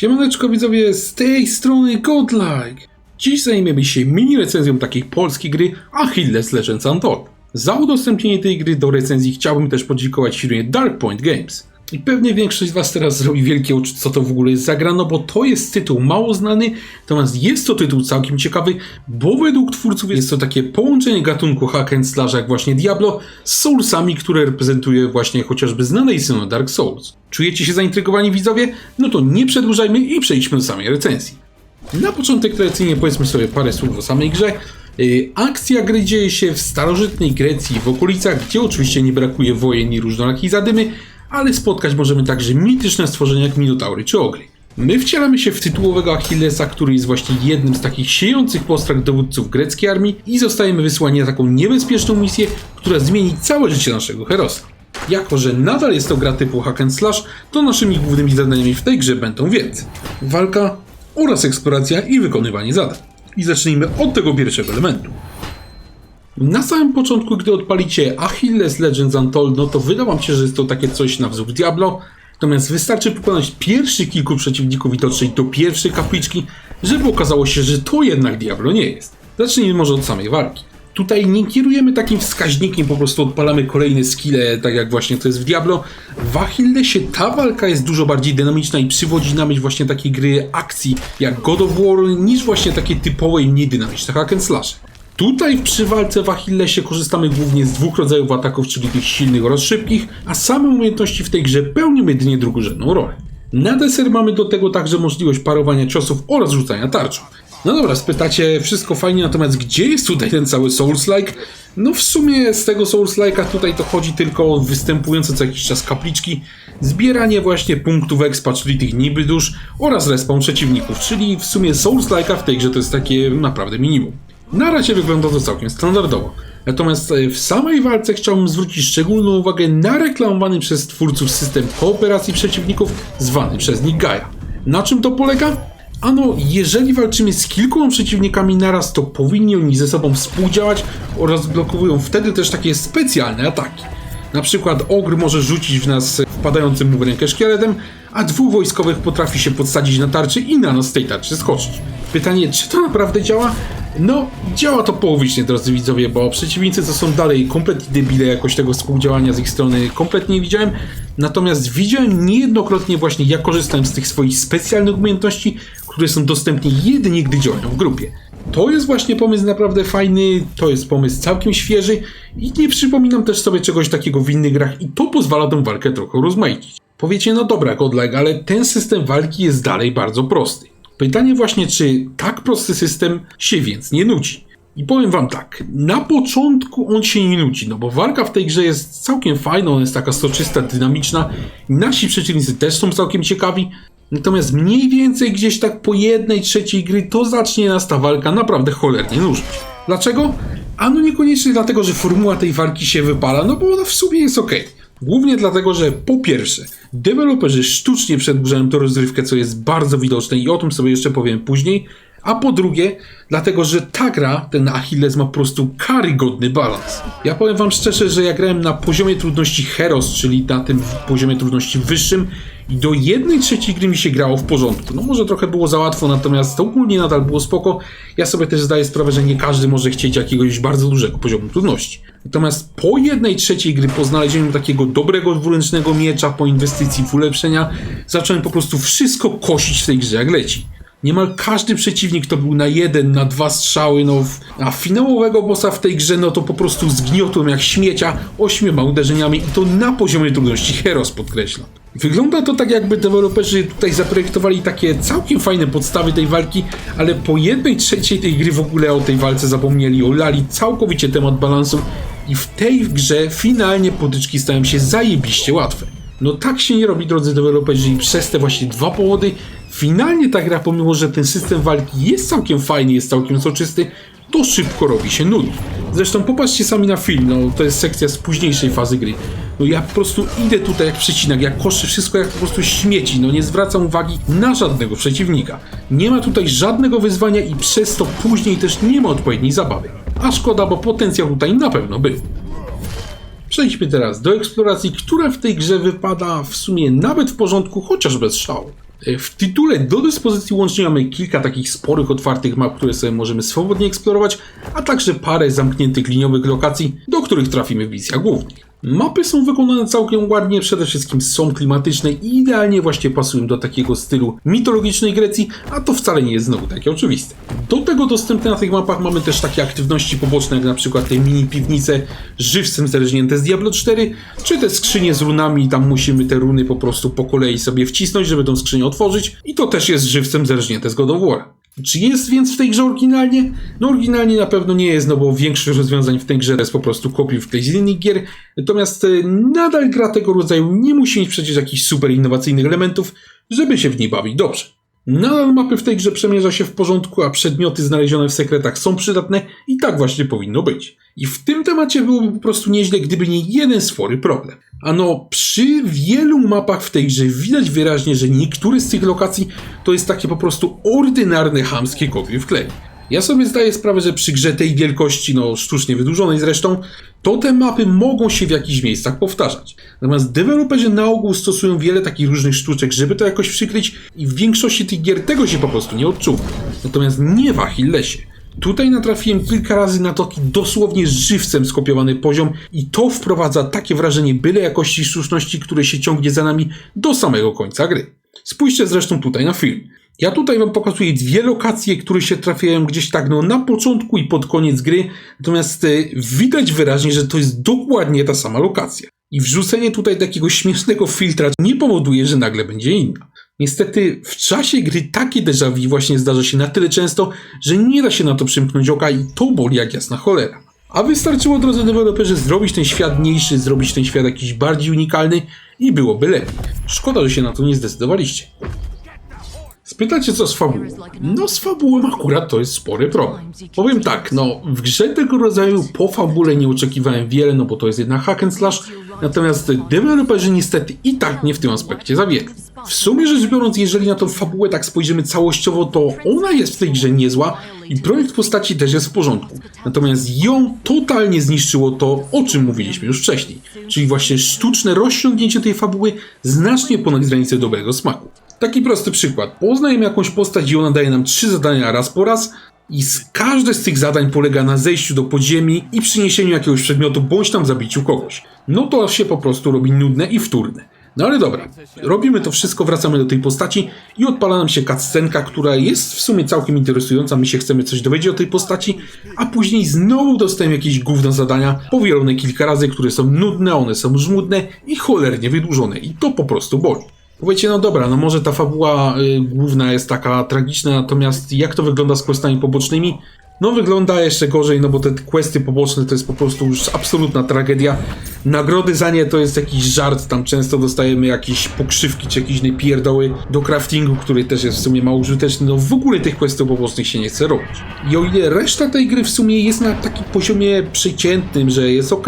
Siemaneczko widzowie, z tej strony Godlike. Dziś zajmiemy się mini recenzją takiej polskiej gry Achilles Legends Untold. Za udostępnienie tej gry do recenzji chciałbym też podziękować firmie Dark Point Games. I pewnie większość z Was teraz zrobi wielkie oczy, co to w ogóle jest za gra, no bo to jest tytuł mało znany, natomiast jest to tytuł całkiem ciekawy, bo według twórców jest to takie połączenie gatunku hack and slash jak właśnie Diablo z Soulsami, które reprezentuje właśnie chociażby znanej synu Dark Souls. Czujecie się zaintrygowani widzowie? No to nie przedłużajmy i przejdźmy do samej recenzji. Na początek tradycyjnie powiedzmy sobie parę słów o samej grze. Yy, Akcja gry dzieje się w starożytnej Grecji, w okolicach, gdzie oczywiście nie brakuje wojen i różnorakich zadymy, ale spotkać możemy także mityczne stworzenia jak Minotaury czy Ogry. My wcielamy się w tytułowego Achillesa, który jest właśnie jednym z takich siejących postrach dowódców greckiej armii i zostajemy wysłani na taką niebezpieczną misję, która zmieni całe życie naszego herosa. Jako, że nadal jest to gra typu hack and slash, to naszymi głównymi zadaniami w tej grze będą więc walka oraz eksploracja i wykonywanie zadań. I zacznijmy od tego pierwszego elementu. Na samym początku, gdy odpalicie Achilles Legends Untold, no to wyda wam się, że jest to takie coś na wzór Diablo, natomiast wystarczy pokonać pierwszych kilku przeciwników i dotrzeć do pierwszej kapliczki, żeby okazało się, że to jednak Diablo nie jest. Zacznijmy może od samej walki. Tutaj nie kierujemy takim wskaźnikiem, po prostu odpalamy kolejne skille, tak jak właśnie to jest w Diablo. W Achillesie ta walka jest dużo bardziej dynamiczna i przywodzi na myśl właśnie takiej gry akcji jak God of War, niż właśnie takie typowe i mniej dynamiczne hack and slash. Tutaj przy walce w Achillesie korzystamy głównie z dwóch rodzajów ataków, czyli tych silnych oraz szybkich, a same umiejętności w tej grze pełnią jedynie drugorzędną rolę. Na deser mamy do tego także możliwość parowania ciosów oraz rzucania tarczą. No dobra, spytacie, wszystko fajnie, natomiast gdzie jest tutaj ten cały Souls-like? No w sumie z tego Souls-like'a tutaj to chodzi tylko o występujące co jakiś czas kapliczki, zbieranie właśnie punktów expa, czyli tych niby dusz oraz respawn przeciwników, czyli w sumie Souls-like'a w tej grze to jest takie naprawdę minimum. Na razie wygląda to całkiem standardowo. Natomiast e, w samej walce chciałbym zwrócić szczególną uwagę na reklamowany przez twórców system kooperacji przeciwników, zwany przez nich Gaia. Na czym to polega? Ano, jeżeli walczymy z kilkoma przeciwnikami naraz, to powinni oni ze sobą współdziałać oraz blokowują wtedy też takie specjalne ataki. Na przykład ogr może rzucić w nas wpadającym mu w rękę szkieletem, a dwóch wojskowych potrafi się podsadzić na tarczy i na nas z tej tarczy skoczyć. Pytanie, czy to naprawdę działa? No, działa to połowicznie, drodzy widzowie, bo przeciwnicy to są dalej kompletnie debile, jakoś tego współdziałania z ich strony kompletnie nie widziałem. Natomiast widziałem niejednokrotnie właśnie, jak korzystałem z tych swoich specjalnych umiejętności, które są dostępne jedynie, gdy działają w grupie. To jest właśnie pomysł naprawdę fajny, to jest pomysł całkiem świeży i nie przypominam też sobie czegoś takiego w innych grach i to pozwala tę walkę trochę rozmaicić. Powiecie, no dobra, Godlike, ale ten system walki jest dalej bardzo prosty. Pytanie właśnie, czy tak prosty system się więc nie nudzi? I powiem wam tak, na początku on się nie nudzi, no bo walka w tej grze jest całkiem fajna, ona jest taka soczysta, dynamiczna, nasi przeciwnicy też są całkiem ciekawi, natomiast mniej więcej gdzieś tak po jednej trzeciej gry to zacznie nas ta walka naprawdę cholernie nużyć. Dlaczego? Ano niekoniecznie dlatego, że formuła tej walki się wypala, no bo ona w sumie jest ok. Głównie dlatego, że po pierwsze, deweloperzy sztucznie przedłużają tę rozrywkę, co jest bardzo widoczne i o tym sobie jeszcze powiem później, a po drugie, dlatego, że ta gra, ten Achilles ma po prostu karygodny balans. Ja powiem wam szczerze, że ja grałem na poziomie trudności Heros, czyli na tym poziomie trudności wyższym i do jednej trzeciej gry mi się grało w porządku. No może trochę było za łatwo, natomiast ogólnie nadal było spoko. Ja sobie też zdaję sprawę, że nie każdy może chcieć jakiegoś bardzo dużego poziomu trudności. Natomiast po jednej trzeciej gry, po znalezieniu takiego dobrego dwuręcznego miecza, po inwestycji w ulepszenia, zacząłem po prostu wszystko kosić w tej grze jak leci. Niemal każdy przeciwnik to był na jeden, na dwa strzały, no, a finałowego bossa w tej grze, no to po prostu zgniotłem jak śmiecia ośmioma uderzeniami i to na poziomie trudności Heros podkreślam. Wygląda to tak, jakby deweloperzy tutaj zaprojektowali takie całkiem fajne podstawy tej walki, ale po jednej trzeciej tej gry w ogóle o tej walce zapomnieli, olali całkowicie temat balansu i w tej grze finalnie potyczki stają się zajebiście łatwe. No tak się nie robi, drodzy deweloperzy, i przez te właśnie dwa powody finalnie ta gra, pomimo że ten system walki jest całkiem fajny, jest całkiem soczysty, to szybko robi się nudny. Zresztą popatrzcie sami na film, no to jest sekcja z późniejszej fazy gry. No ja po prostu idę tutaj jak przecinak, jak koszę wszystko jak po prostu śmieci, no nie zwracam uwagi na żadnego przeciwnika. Nie ma tutaj żadnego wyzwania i przez to później też nie ma odpowiedniej zabawy. A szkoda, bo potencjał tutaj na pewno był. Przejdźmy teraz do eksploracji, która w tej grze wypada w sumie nawet w porządku, chociaż bez szału. E, W tytule do dyspozycji łącznie mamy kilka takich sporych, otwartych map, które sobie możemy swobodnie eksplorować, a także parę zamkniętych liniowych lokacji, do których trafimy w misjach głównych. Mapy są wykonane całkiem ładnie, przede wszystkim są klimatyczne i idealnie właśnie pasują do takiego stylu mitologicznej Grecji, a to wcale nie jest znowu takie oczywiste. Do tego dostępne na tych mapach mamy też takie aktywności poboczne, jak na przykład te mini piwnice żywcem zerżnięte z Diablo 4, czy te skrzynie z runami, tam musimy te runy po prostu po kolei sobie wcisnąć, żeby tą skrzynię otworzyć i to też jest żywcem zerżnięte z God of War. Czy jest więc w tej grze oryginalnie? No oryginalnie na pewno nie jest, no bo większość rozwiązań w tej grze jest po prostu kopiuj wklej z innych gier, natomiast e, nadal gra tego rodzaju nie musi mieć przecież jakichś super innowacyjnych elementów, żeby się w niej bawić dobrze. Nadal mapy w tej grze przemierza się w porządku, a przedmioty znalezione w sekretach są przydatne i tak właśnie powinno być. I w tym temacie byłoby po prostu nieźle, gdyby nie jeden spory problem. Ano, przy wielu mapach w tej grze widać wyraźnie, że niektóre z tych lokacji to jest takie po prostu ordynarne chamskie kopiuj w klej. Ja sobie zdaję sprawę, że przy grze tej wielkości, no sztucznie wydłużonej zresztą, to te mapy mogą się w jakichś miejscach powtarzać. Natomiast deweloperzy na ogół stosują wiele takich różnych sztuczek, żeby to jakoś przykryć i w większości tych gier tego się po prostu nie odczuwa. Natomiast nie w Achillesie. Tutaj natrafiłem kilka razy na taki dosłownie żywcem skopiowany poziom i to wprowadza takie wrażenie byle jakości i sztuczności, które się ciągnie za nami do samego końca gry. Spójrzcie zresztą tutaj na film. Ja tutaj wam pokazuję dwie lokacje, które się trafiają gdzieś tak no, na początku i pod koniec gry, natomiast e, widać wyraźnie, że to jest dokładnie ta sama lokacja. I wrzucenie tutaj takiego śmiesznego filtra nie powoduje, że nagle będzie inna. Niestety w czasie gry takie déjà vu właśnie zdarza się na tyle często, że nie da się na to przymknąć oka i to boli jak jasna cholera. A wystarczyło, drodzy deweloperzy, zrobić ten świat mniejszy, zrobić ten świat jakiś bardziej unikalny i byłoby lepiej. Szkoda, że się na to nie zdecydowaliście. Spytacie co z fabułą? No z fabułą akurat to jest spory problem. Powiem tak, no w grze tego rodzaju po fabule nie oczekiwałem wiele, no bo to jest jednak hack and slash, natomiast deweloperzy niestety i tak nie w tym aspekcie zawiedli. W sumie rzecz biorąc, jeżeli na tą fabułę tak spojrzymy całościowo, to ona jest w tej grze niezła i projekt postaci też jest w porządku. Natomiast ją totalnie zniszczyło to, o czym mówiliśmy już wcześniej, czyli właśnie sztuczne rozciągnięcie tej fabuły znacznie ponad granicę dobrego smaku. Taki prosty przykład. Poznajemy jakąś postać i ona daje nam trzy zadania raz po raz i z każde z tych zadań polega na zejściu do podziemi i przyniesieniu jakiegoś przedmiotu bądź tam zabiciu kogoś. No to się po prostu robi nudne i wtórne. No ale dobra, robimy to wszystko, wracamy do tej postaci i odpala nam się cutscenka, która jest w sumie całkiem interesująca, my się chcemy coś dowiedzieć o tej postaci, a później znowu dostajemy jakieś gówno zadania, powielone kilka razy, które są nudne, one są żmudne i cholernie wydłużone i to po prostu boli. Powiecie, no dobra, no może ta fabuła y, główna jest taka tragiczna, natomiast jak to wygląda z questami pobocznymi? No wygląda jeszcze gorzej, no bo te questy poboczne to jest po prostu już absolutna tragedia. Nagrody za nie to jest jakiś żart, tam często dostajemy jakieś pokrzywki czy jakieś pierdoły do craftingu, który też jest w sumie mało użyteczny. No w ogóle tych questów pobocznych się nie chce robić. I o ile reszta tej gry w sumie jest na takim poziomie przeciętnym, że jest ok,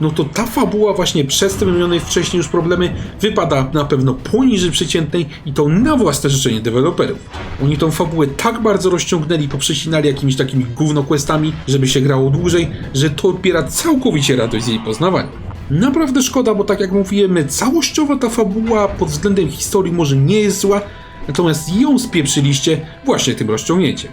no to ta fabuła właśnie przez te wymienione wcześniej już problemy wypada na pewno poniżej przeciętnej i to na własne życzenie deweloperów. Oni tą fabułę tak bardzo rozciągnęli, poprzecinali jakimiś takimi gównoquestami, żeby się grało dłużej, że to odbiera całkowicie radość z jej poznawania. Naprawdę szkoda, bo tak jak mówiłem, całościowo ta fabuła pod względem historii może nie jest zła, natomiast ją spieprzyliście właśnie tym rozciągnięciem.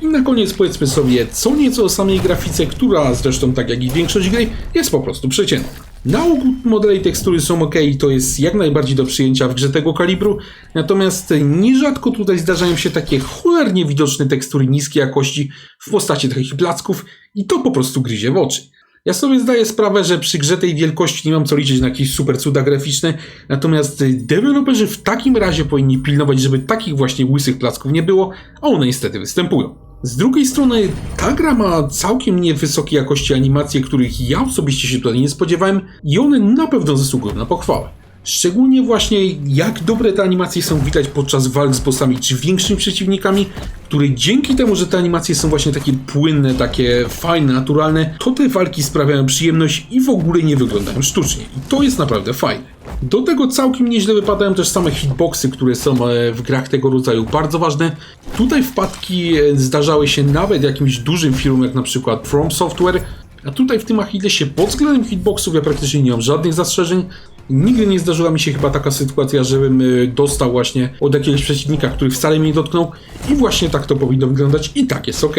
I na koniec powiedzmy sobie co nieco o samej grafice, która zresztą tak jak i większość gry jest po prostu przeciętna. Na ogół modele i tekstury są ok, to jest jak najbardziej do przyjęcia w grze tego kalibru, natomiast nierzadko tutaj zdarzają się takie cholernie widoczne tekstury niskiej jakości w postaci takich placków i to po prostu gryzie w oczy. Ja sobie zdaję sprawę, że przy grze tej wielkości nie mam co liczyć na jakieś super cuda graficzne, natomiast deweloperzy w takim razie powinni pilnować, żeby takich właśnie łysych placków nie było, a one niestety występują. Z drugiej strony, ta gra ma całkiem niewysokiej jakości animacje, których ja osobiście się tutaj nie spodziewałem i one na pewno zasługują na pochwałę. Szczególnie właśnie jak dobre te animacje są widać podczas walk z bossami czy większymi przeciwnikami, które dzięki temu, że te animacje są właśnie takie płynne, takie fajne, naturalne, to te walki sprawiają przyjemność i w ogóle nie wyglądają sztucznie. I to jest naprawdę fajne. Do tego całkiem nieźle wypadają też same hitboxy, które są e, w grach tego rodzaju bardzo ważne. Tutaj wpadki e, zdarzały się nawet jakimś dużym firmom, jak na przykład From Software, a tutaj w tym Achillesie pod względem hitboxów ja praktycznie nie mam żadnych zastrzeżeń. Nigdy nie zdarzyła mi się chyba taka sytuacja, żebym y, dostał właśnie od jakiegoś przeciwnika, który wcale mnie nie dotknął i właśnie tak to powinno wyglądać i tak jest ok.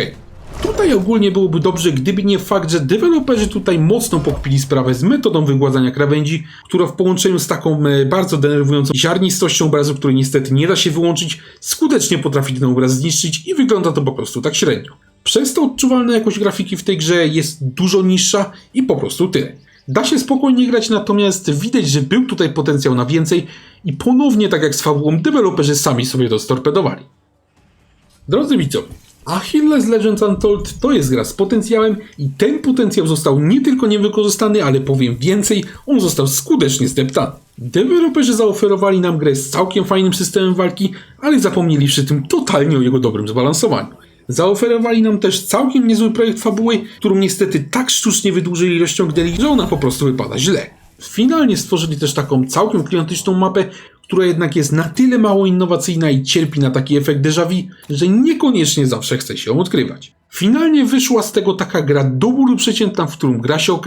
Tutaj ogólnie byłoby dobrze, gdyby nie fakt, że deweloperzy tutaj mocno pokpili sprawę z metodą wygładzania krawędzi, która w połączeniu z taką e, bardzo denerwującą ziarnistością obrazu, której niestety nie da się wyłączyć, skutecznie potrafi ten obraz zniszczyć i wygląda to po prostu tak średnio. Przez to odczuwalna jakość grafiki w tej grze jest dużo niższa i po prostu tyle. Da się spokojnie grać, natomiast widać, że był tutaj potencjał na więcej i ponownie, tak jak z fabułą, deweloperzy sami sobie to storpedowali. Drodzy widzowie, Achilles Legends Untold to jest gra z potencjałem i ten potencjał został nie tylko niewykorzystany, ale powiem więcej, on został skutecznie zdeptany. Deweloperzy zaoferowali nam grę z całkiem fajnym systemem walki, ale zapomnieli przy tym totalnie o jego dobrym zbalansowaniu. Zaoferowali nam też całkiem niezły projekt fabuły, którą niestety tak sztucznie wydłużyli i rozciągnęli, że ona po prostu wypada źle. Finalnie stworzyli też taką całkiem klientyczną mapę, która jednak jest na tyle mało innowacyjna i cierpi na taki efekt déjà vu, że niekoniecznie zawsze chce się ją odkrywać. Finalnie wyszła z tego taka gra do bólu przeciętna, w którą gra się ok,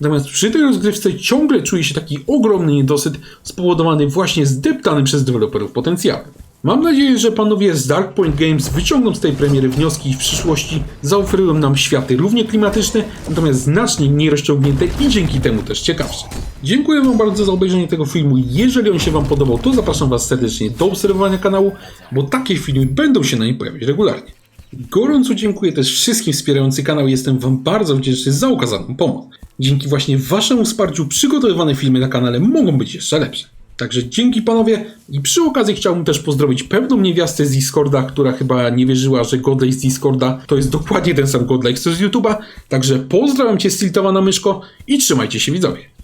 natomiast przy tej rozgrywce ciągle czuje się taki ogromny niedosyt spowodowany właśnie zdeptanym przez deweloperów potencjałem. Mam nadzieję, że panowie z Dark Point Games wyciągną z tej premiery wnioski i w przyszłości zaoferują nam światy równie klimatyczne, natomiast znacznie mniej rozciągnięte i dzięki temu też ciekawsze. Dziękuję wam bardzo za obejrzenie tego filmu. Jeżeli on się wam podobał, to zapraszam was serdecznie do obserwowania kanału, bo takie filmy będą się na nim pojawiać regularnie. Gorąco dziękuję też wszystkim wspierającym kanał. Jestem Wam bardzo wdzięczny za okazaną pomoc. Dzięki właśnie Waszemu wsparciu przygotowywane filmy na kanale mogą być jeszcze lepsze. Także dzięki panowie i przy okazji chciałbym też pozdrowić pewną niewiastę z Discorda, która chyba nie wierzyła, że Godlike z Discorda to jest dokładnie ten sam Godlike co z YouTube'a. Także pozdrawiam Cię stiltowana myszko i trzymajcie się widzowie.